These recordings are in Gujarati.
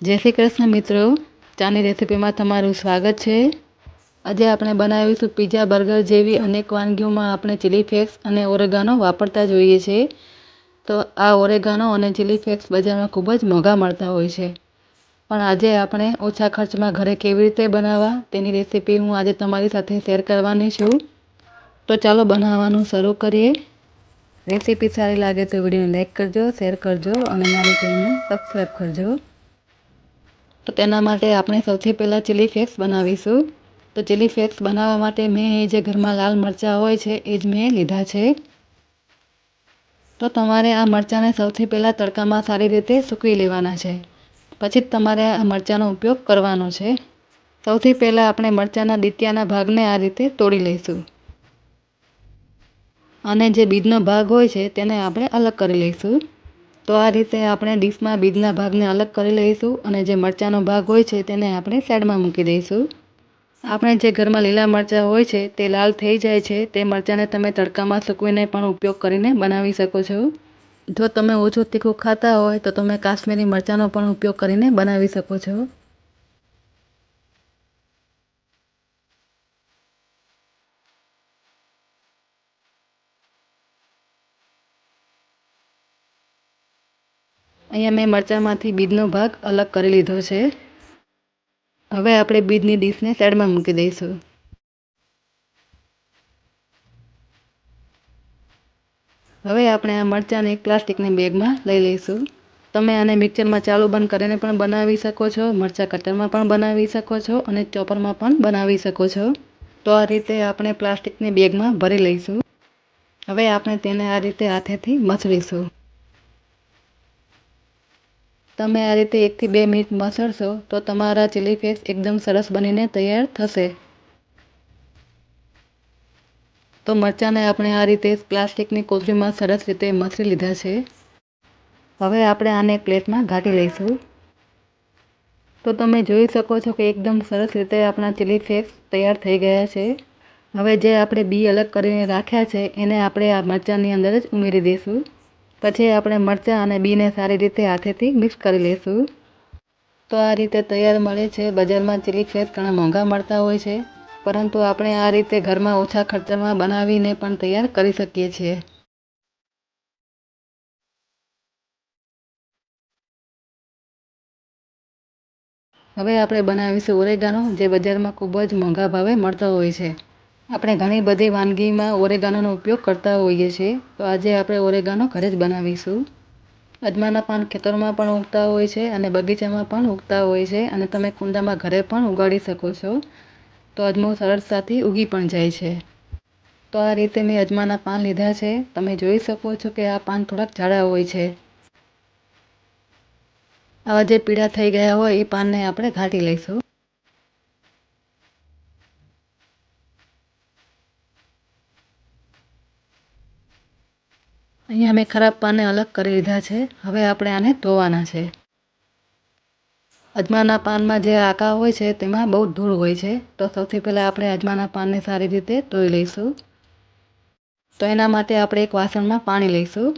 જય શ્રી કૃષ્ણ મિત્રો. ચાની રેસીપીમાં તમારું સ્વાગત છે. આજે આપણે બનાવીશું પીઝા બર્ગર જેવી અનેક વાનગીઓમાં આપણે ચીલી ફ્લેક્સ અને ઓરેગાનો વાપરતા જોઈએ છીએ તો આ ઓરેગાનો અને ચીલી ફ્લેક્સ બજારમાં ખૂબ જ મોંઘા મળતા હોય છે. પણ આજે આપણે ઓછા ખર્ચમાં ઘરે કેવી રીતે બનાવવા તેની રેસીપી હું આજે તમારી સાથે શેર કરવાની છું. તો ચાલો બનાવવાનું શરૂ કરીએ. રેસીપી સારી લાગે તો વિડીયોને લાઇક કરજો શેર કરજો અને મારી ચેનલને સબસ્ક્રાઈબ કરજો. તો તેના માટે આપણે સૌથી પહેલાં ચીલી ફ્લેક્સ બનાવીશું. તો ચીલી ફ્લેક્સ બનાવવા માટે મેં એ જે ઘરમાં લાલ મરચાં હોય છે, એ જ મેં લીધા છે. તો તમારે આ મરચાંને સૌથી પહેલાં તડકામાં સારી રીતે સૂકવી લેવાના છે. પછી જ તમારે આ મરચાંનો ઉપયોગ કરવાનો છે. સૌથી પહેલાં આપણે મરચાંના ડીટિયાના ભાગને આ રીતે તોડી લઈશું. અને જે બીજનો ભાગ હોય છે, તેને આપણે અલગ કરી લઈશું. તો આ રીતે આપણે ડીશમાં બીજના ભાગને અલગ કરી લઈશું અને જે મરચાંનો ભાગ હોય છે તેને આપણે સાઈડમાં મૂકી દઈશું. આપણે જે ઘરમાં લીલા મરચાં હોય છે તે લાલ થઈ જાય છે, તે મરચાંને તમે તડકામાં સૂકવીને પણ ઉપયોગ કરીને બનાવી શકો છો. જો તમે ઓછું તીખું ખાતા હોય તો તમે કાશ્મીરી મરચાંનો પણ ઉપયોગ કરીને બનાવી શકો છો. અહીંયા મેં મરચાંમાંથી બીજનો ભાગ અલગ કરી લીધો છે. હવે આપણે બીજની ડીશને સાઈડમાં મૂકી દઈશું. હવે આપણે આ મરચાંને પ્લાસ્ટિકની બેગમાં લઈ લઈશું. તમે આને મિક્સરમાં ચાલુ બંધ કરીને પણ બનાવી શકો છો, મરચાં કટરમાં પણ બનાવી શકો છો અને ચોપરમાં પણ બનાવી શકો છો. તો આ રીતે આપણે પ્લાસ્ટિકની બેગમાં ભરી લઈશું. હવે આપણે તેને આ રીતે હાથેથી મસળીશું તમે આ રીતે એકથી બે મિનિટ મસળશો, તો તમારા ચીલી ફ્લેક્સ એકદમ સરસ બનીને તૈયાર થશે. તો મરચાંને આપણે આ રીતે પ્લાસ્ટિકની કોથળીમાં સરસ રીતે મસળી લીધા છે. હવે આપણે આને પ્લેટમાં ઘાટી લઈશું. તો તમે જોઈ શકો છો કે એકદમ સરસ રીતે આપણા ચીલી ફ્લેક્સ તૈયાર થઈ ગયા છે. હવે જે આપણે બી અલગ કરીને રાખ્યા છે, એને આપણે આ મરચાંની અંદર જ ઉમેરી દઈશું. પછી આપણે મરચાં અને બીને સારી રીતે હાથેથી મિક્સ કરી લઈશું. તો આ રીતે તૈયાર મળે છે. બજારમાં ચીલી ફ્લેક્સ ઘણા મોંઘા મળતા હોય છે. પરંતુ આપણે આ રીતે ઘરમાં ઓછા ખર્ચામાં બનાવીને પણ તૈયાર કરી શકીએ છીએ. હવે આપણે બનાવીશું ઓરેગાનો, જે બજારમાં ખૂબ જ મોંઘા ભાવે મળતો હોય છે. આપણે ઘણી બધી વાનગીમાં ઓરેગાનોનો ઉપયોગ કરતા હોઈએ છીએ. તો આજે આપણે ઓરેગાનો ઘરે જ બનાવીશું. અજમાના પાન ખેતરમાં પણ ઉગતા હોય છે અને બગીચામાં પણ ઉગતા હોય છે અને તમે કુંડામાં ઘરે પણ ઉગાડી શકો છો. તો અજમો સરળતાથી ઉગી પણ જાય છે. તો આ રીતે મેં અજમાના પાન લીધા છે. તમે જોઈ શકો છો કે આ પાન થોડાક જાડા હોય છે. આવા જે પીળા થઈ ગયા હોય એ પાનને આપણે ઘાટી લઈશું. અહીંયા મેં ખરાબ પાનને અલગ કરી લીધા છે. હવે આપણે આને ધોવાના છે. અજમાના પાનમાં જે આકા હોય છે, તેમાં બહુ ધૂળ હોય છે. તો સૌથી પહેલાં આપણે અજમાના પાનને સારી રીતે ધોઈ લઈશું. તો એના માટે આપણે એક વાસણમાં પાણી લઈશું.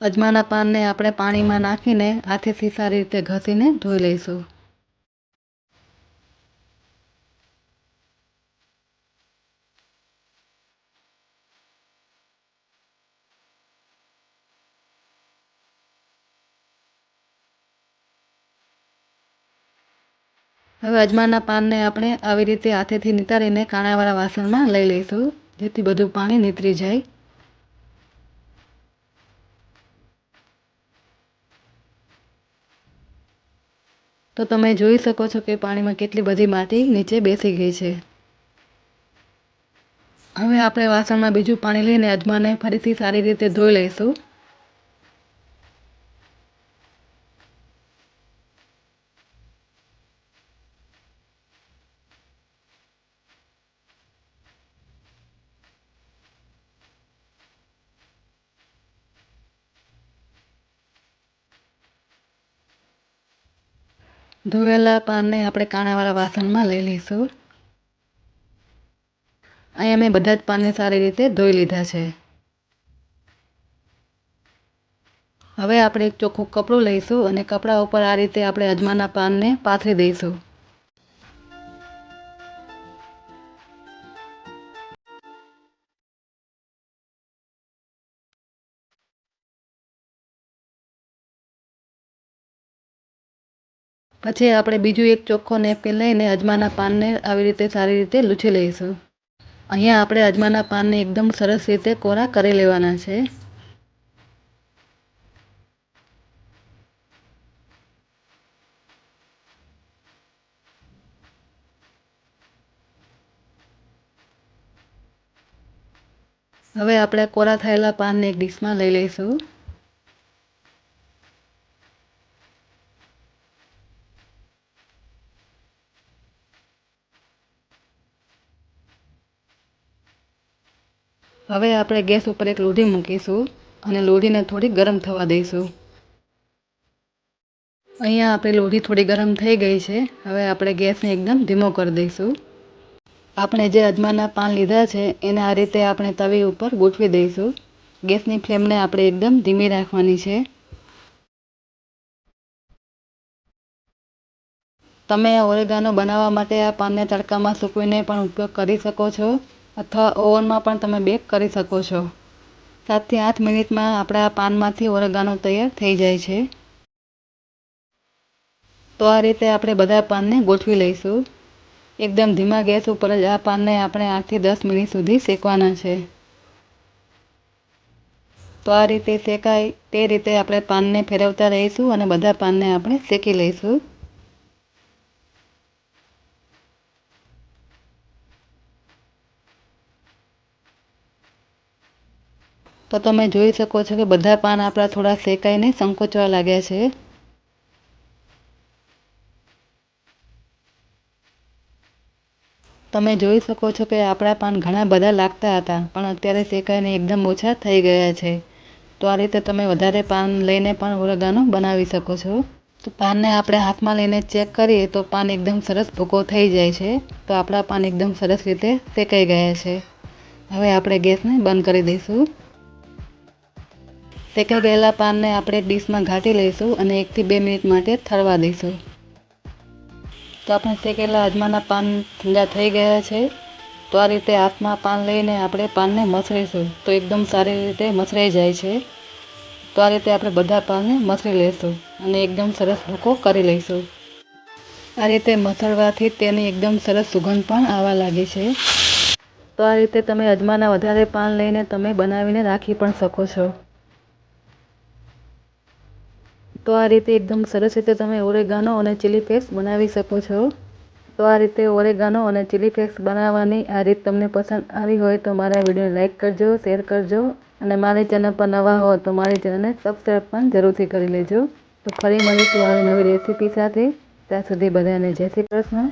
અજમાના પાનને આપણે પાણીમાં નાખીને હાથેથી સારી રીતે ઘસીને ધોઈ લઈશું. હવે અજમાના પાનને આપણે આવી રીતે હાથેથી નિતારીને કાણાવાળા વાસણમાં લઈ લઈશું, જેથી બધું પાણી નીતરી જાય. તો તમે જોઈ શકો છો કે પાણીમાં કેટલી બધી માટી નીચે બેસી ગઈ છે. હવે આપણે વાસણમાં બીજું પાણી લઈને અજમાને ફરીથી સારી રીતે ધોઈ લઈશું. ધોયેલા પાનને આપણે કાણાવાળા વાસણમાં લઈ લઈશું. અહીંયા મેં બધા જ પાનને સારી રીતે ધોઈ લીધા છે. હવે આપણે એક ચોખ્ખું કપડું લઈશું અને કપડા ઉપર આ રીતે આપણે અજમાના પાનને પાથરી દઈશું. પછી આપણે બીજું એક ચોખ્ખો નેપકિન લઈને અજમાના પાનને આવી રીતે સારી રીતે લૂછી લઈશું. અહીંયા આપણે અજમાના પાનને એકદમ સરસ રીતે કોરા કરી લેવાના છે. હવે આપણે કોરા થયેલા પાનને એક ડીશમાં લઈ લઈશું. હવે આપણે ગેસ ઉપર એક લોઢી મૂકીશું અને લોઢીને થોડી ગરમ થવા દઈશું. અહીંયા આપણી લોઢી થોડી ગરમ થઈ ગઈ છે. હવે આપણે ગેસને એકદમ ધીમો કરી દઈશું. આપણે જે અજમાના પાન લીધા છે, એને આ રીતે આપણે તવી ઉપર ગોઠવી દઈશું. ગેસની ફ્લેમને આપણે એકદમ ધીમી રાખવાની છે. તમે ઓરેગાનો બનાવવા માટે આ પાનને તડકામાં સૂકવીને પણ ઉપયોગ કરી શકો છો. અથવા ઓવનમાં પણ તમે બેક કરી શકો છો. સાતથી આઠ મિનિટમાં આપણા પાનમાંથી ઓરેગાનો તૈયાર થઈ જાય છે. તો આ રીતે આપણે બધા પાનને ગોઠવી લઈશું. એકદમ ધીમા ગેસ ઉપર જ આ પાનને આપણે આઠથી દસ મિનિટ સુધી શેકવાના છે. તો આ રીતે શેકાય તે રીતે આપણે પાનને ફેરવતા રહીશું અને બધા પાનને આપણે શેકી લઈશું. તો તમે જોઈ શકો છો કે બધા પાન આપણા થોડા શેકાઈને સંકોચવા લાગ્યા છે. તમે જોઈ શકો છો કે આપણા પાન ઘણા બધા લાગતા હતા, પણ અત્યારે શેકાઈને એકદમ ઓછા થઈ ગયા છે. તો આ રીતે તમે વધારે પાન લઈને પણ ઓરગાનો બનાવી શકો છો. તો પાનને આપણે હાથમાં લઈને ચેક કરીએ તો પાન એકદમ સરસ ભૂકો થઈ જાય છે. તો આપણા પાન એકદમ સરસ રીતે શેકાઈ ગયા છે. હવે આપણે ગેસને બંધ કરી દઈશું. શેકાઈ ગયેલા પાનને આપણે ડીશમાં ઘાટી લઈશું અને એકથી બે મિનિટ માટે ઠરવા દઈશું. તો આપણે શેકેલા અજમાના પાન ઠંડા થઈ ગયા છે? તો આ રીતે હાથમાં પાન લઈને આપણે પાનને મસળીશું. તો એકદમ સારી રીતે મસરાઈ જાય છે. તો આ રીતે આપણે બધા પાનને મસળી લઈશું અને એકદમ સરસ ભૂકો કરી લઈશું. આ રીતે મસળવાથી તેની એકદમ સરસ સુગંધ પણ આવવા લાગે છે. તો આ રીતે તમે અજમાના વધારે પાન લઈને તમે બનાવીને રાખી પણ શકો છો. તો આ રીતે એકદમ સરસ રીતે તમે ઓરેગાનો અને ચીલી ફ્લેક્સ બનાવી શકો છો. તો આ રીતે ઓરેગાનો અને ચીલી ફ્લેક્સ બનાવવાની આ રીત તમને પસંદ આવી હોય તો મારા વિડીયોને લાઇક કરજો, શેર કરજો અને મારી ચેનલ પર નવા હો તો મારી ચેનલને સબસ્ક્રાઈબ પણ જરૂરથી કરી લેજો. તો ફરી મળીશું આવી નવી રેસીપી સાથે. ત્યાં સુધી બધાને જય શ્રી કૃષ્ણ.